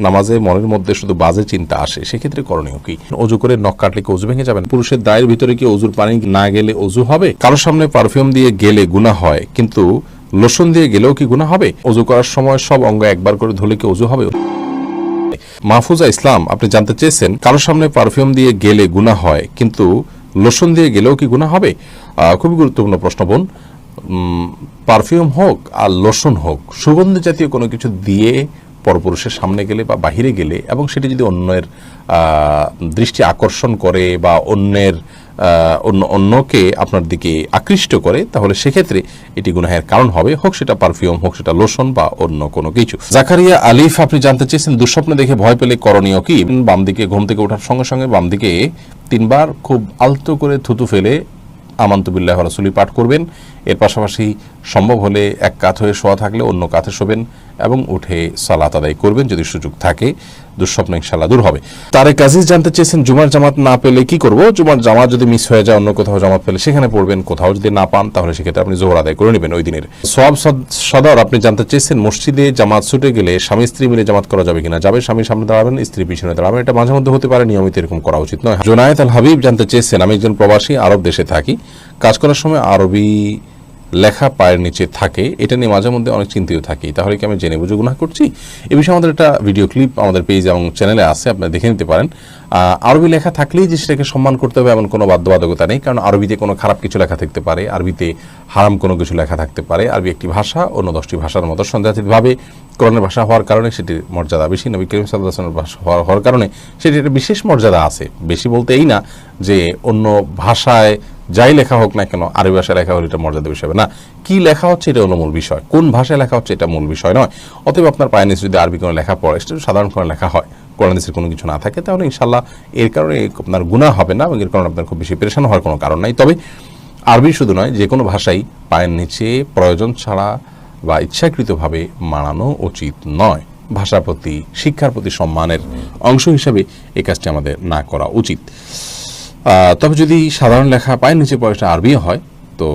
নামাজে মনের মধ্যে শুধু বাজে চিন্তা আসে সেক্ষেত্রে করণীয় কি? অজু করে নখ কাটলে কি অজু ভেঙে যাবেন পুরুষের দায়ের ভিতরে কি অজুর পানি না গেলে অজু হবে? কারোর সামনে পারফিউম দিয়ে গেলে গুণা হয় কিন্তু লোশন দিয়ে গেলেও কি গুণা হবে? অজু করার সময় সব অঙ্গ একবার করে ধুলে কি অজু হবে? মাহফুজা ইসলাম আপনি জানতে চেয়েছেন কারোর সামনে পারফিউম দিয়ে গেলে গুণা হয় কিন্তু লোশন দিয়ে গেলেও কি গুণা হবে? খুবই গুরুত্বপূর্ণ প্রশ্ন বোন। উম, পারফিউম হোক আর লোশন হোক সুগন্ধ জাতীয় কোনো কিছু দিয়ে পরপুরুষের সামনে গেলে বা বাহিরে গেলে এবং সেটি যদি অন্যের দৃষ্টি আকর্ষণ করে বা অন্যের অন্য, অন্যকে আপনার দিকে আকৃষ্ট করে, তাহলে সেক্ষেত্রে এটি গুনাহের কারণ হবে। হোক সেটা পারফিউম, হোক সেটা লোশন বা অন্য কোনো কিছু। জাকারিয়া আলিফ, আপনি জানতে চেয়েছেন, দুঃস্বপ্ন দেখে ভয় পেলে করণীয় কি? বাম দিকে, ঘুম থেকে ওঠার সঙ্গে সঙ্গে বাম দিকে তিনবার খুব আলতো করে থুতু ফেলে আমান্তবিল্লাহ রাসুলি পাঠ করবেন। এর পাশাপাশি সম্ভব হলে এক কাত হয়ে শোয়া থাকলে অন্য কাতে শোবেন। এবং উঠে সালাত আদায় করবেন যদি সুযোগ থাকে। দুঃস্বপ্ন ইনশাল্লাহ দূর হবে। তারে কাজিজ জানতে চেয়েছেন, জুমার জামাত না পেলে কি করব? জুমার জামাত যদি মিস হয়ে যায়, অন্য কোথাও জামাত পেলে সেখানে পড়বেন, কোথাও যদি না পান, তাহলে সেক্ষেত্রে আপনি জোহর আদায় করে নেবেন ওই দিনের। সব সদর, আপনি জানতে চেয়েছেন, মসজিদে জামাত ছুটে গেলে স্বামী, স্ত্রী মিলে জামাত করা যাবে কিনা? যাবে, স্বামী সামনে দাঁড়াবেন, স্ত্রী পিছনে দাঁড়াবেন, এটা মাঝে মধ্যে হতে পারে, নিয়মিত এরকম করা উচিত নয়। জোনায়েত আল হাবিব জানতে চেয়েছেন, আমি একজন প্রবাসী আরব দেশে থাকি। কাজ করার সময় আরবি লেখা পায়ের নিচে থাকে, এটা নিয়ে মাঝে মধ্যে অনেক চিন্তিত থাকি। তাহলে কি আমি জেনে বুঝে গুণা করছি? এ বিষয়ে আমাদের একটা ভিডিও ক্লিপ আমাদের পেজ এবং চ্যানেলে আছে, আপনারা দেখে নিতে পারেন। আরবি লেখা থাকলেই যে সেটাকে সম্মান করতে হবে এমন কোনো বাধ্যবাধকতা নেই, কারণ আরবিতে কোনো খারাপ কিছু লেখা থাকতে পারে, আরবিতে হারাম কোনো কিছু লেখা থাকতে পারে, আরবি একটি ভাষা, অন্য দশটি ভাষার মতো সন্দেহাতীতভাবে কোরআনের ভাষা হওয়ার কারণে সেটির মর্যাদা বেশি, নবী করিম সাল্লাহামের ভাষা হওয়ার হওয়ার কারণে সেটির একটা বিশেষ মর্যাদা আছে। বেশি বলতে এই না যে অন্য ভাষায় যাই লেখা হোক না কেন, আরবি ভাষায় লেখা হলে এটা মর্যাদা বিষয় না। কি লেখা হচ্ছে এটা হলো মূল বিষয়। কোন ভাষায় লেখা হচ্ছে এটা মূল বিষয় নয়। অতএব আপনার পায়ে নিচে যদি আরবি কোনো লেখা পড়ে, সেটা সাধারণ কোনো লেখা হয়। কোরআন হাদিসের কোনো কিছু না থাকে, তাহলে ইনশাল্লাহ এর কারণে আপনার গুণা হবে না এবং এর কারণে আপনার খুব বেশি পেরেশান হওয়ার কোনো কারণ নাই। তবে আরবি শুধু নয়, যে কোনো ভাষাই পায়ের নিচে প্রয়োজন ছাড়া বা ইচ্ছাকৃতভাবে মানানো উচিত নয়। ভাষার প্রতি, শিক্ষার প্রতি সম্মানের অংশ হিসাবে এই কাজটি আমাদের না করা উচিত। তবে যদি সাধারণ লেখা পায় নিচে পয়সা আরবি হয়, তো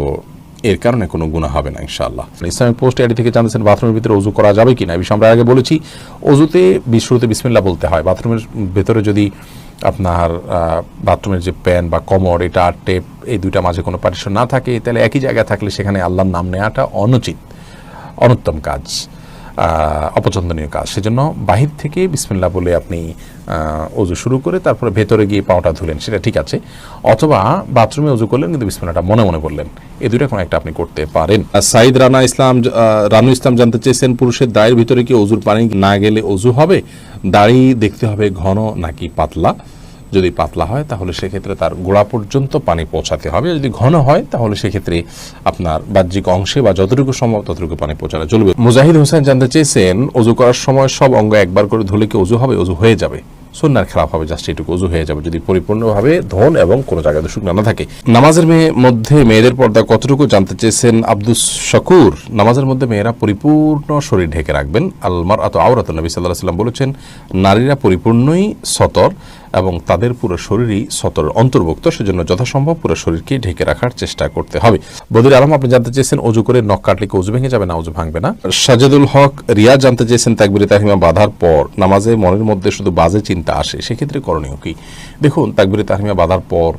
এর কারণে কোনো গুণা হবে না, ইনশাআল্লাহ। ইসলামিক পোস্ট আইডি থেকে জানতেছেন বাথরুমের ভিতরে অজু করা যাবে কিনা এই বিষয়ে আমরা আগে বলেছি অজুতে শুরুতে বিসমিল্লা বলতে হয়। বাথরুমের ভেতরে যদি আপনার বাথরুমের যে প্যান বা কমর, এটা টেপ, এই দুইটা মাঝে কোনো পার্টিশন না থাকে, তাহলে একই জায়গায় থাকলে সেখানে আল্লাহর নাম নেওয়াটা অনুচিত, অনুত্তম কাজ। অপছন্দনীয় কাজ। সেজন্য বাহির থেকে বিসমিল্লা বলে আপনি অজু শুরু করে তারপরে ভেতরে গিয়ে পাওটা ধুলেন, সেটা ঠিক আছে। অথবা বাথরুমে অজু করলেন কিন্তু বিসমিল্লাটা মনে মনে বললেন এই দুটো কোনো একটা আপনি করতে পারেন। সাইদ রানা ইসলাম রানু ইসলাম জানতে চেয়েছেন, পুরুষের দায়ের ভিতরে কি অজুর পানি না গেলে অজু হবে? দাড়ি দেখতে হবে ঘন নাকি পাতলা? যদি পাতলা হয়, তাহলে সেক্ষেত্রে তার গোড়া পর্যন্ত পানি পৌঁছাতে হবে। যদি ঘন হয়, তাহলে সেক্ষেত্রে আপনার বাহ্যিক অংশে বা যতটুকু সম্ভব ততটুকু পানি পৌঁছানো চলবে। মুজাহিদ হোসেন জানতে চেয়েছেন, অজু করার সময় সব অঙ্গ একবার করে ধুলে কি অজু হবে? অজু হয়ে যাবে। সন্ন্যার খেলাফ হবে, জাস্ট এটুকু অজু হয়ে যাবে। যদি পরিপূর্ণভাবে ধন এবং কোনো জায়গায় দূষক না থাকে। নামাজের মেয়ে মধ্যে মেয়েদের পর্দা কতটুকু জানতে চেয়েছেন আব্দুস শকুর? নামাজের মধ্যে মেয়েরা পরিপূর্ণ শরীর ঢেকে রাখবেন। আলমার আত আওরাত নবী সাল্লাহ সাল্লাম বলেছেন, নারীরা পরিপূর্ণই সতর। এবং তাদের পুরো শরীরই সতর অন্তর্ভুক্ত, সেজন্য যথাসম্ভব পুরো শরীরকে ঢেকে রাখার চেষ্টা করতে হবে। বদির আলম, আপনি জানতে চেয়েছেন, অজু করে নখ কাটলে অজু ভেঙে যাবে না, অজু ভাঙবে না? সাজেদুল হক রিয়া জানতে চেয়েছেন, তাকবিরে তাহিমা বাঁধার পর নামাজে মনের মধ্যে শুধু বাজে চিন্তা আসে, সেক্ষেত্রে করণীয় কি? দেখুন, তাকবিরে তাহিমা বাঁধার পর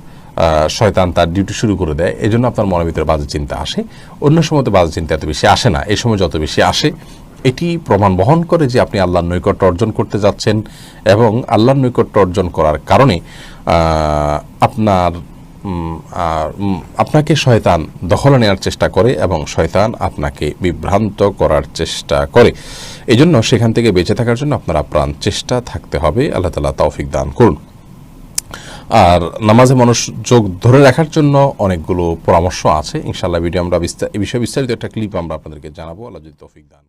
শয়তান তার ডিউটি শুরু করে দেয় এই জন্য আপনার মনের ভিতরে বাজে চিন্তা আসে। অন্য সময় তো বাজে চিন্তা এত বেশি আসে না এই সময় যত বেশি আসে এটি প্রমাণ বহন করে যে আপনি আল্লাহর নৈকট্য অর্জন করতে যাচ্ছেন এবং আল্লাহর নৈকট্য অর্জন করার কারণে আপনার আপনাকে শয়তান দখলে নেওয়ার চেষ্টা করে এবং শয়তান আপনাকে বিভ্রান্ত করার চেষ্টা করে। এই জন্য সেখান থেকে বেঁচে থাকার জন্য আপনার আপ্রাণ চেষ্টা থাকতে হবে। আল্লাহ তালা তৌফিক দান করুন। আর নামাজে মানুষ যোগ ধরে রাখার জন্য অনেকগুলো পরামর্শ আছে। ইনশাল্লাহ ভিডিও আমরা বিস্তার এই বিষয়ে বিস্তারিত একটা ক্লিপ আমরা আপনাদেরকে জানাব। আল্লাহ যদি তৌফিক দান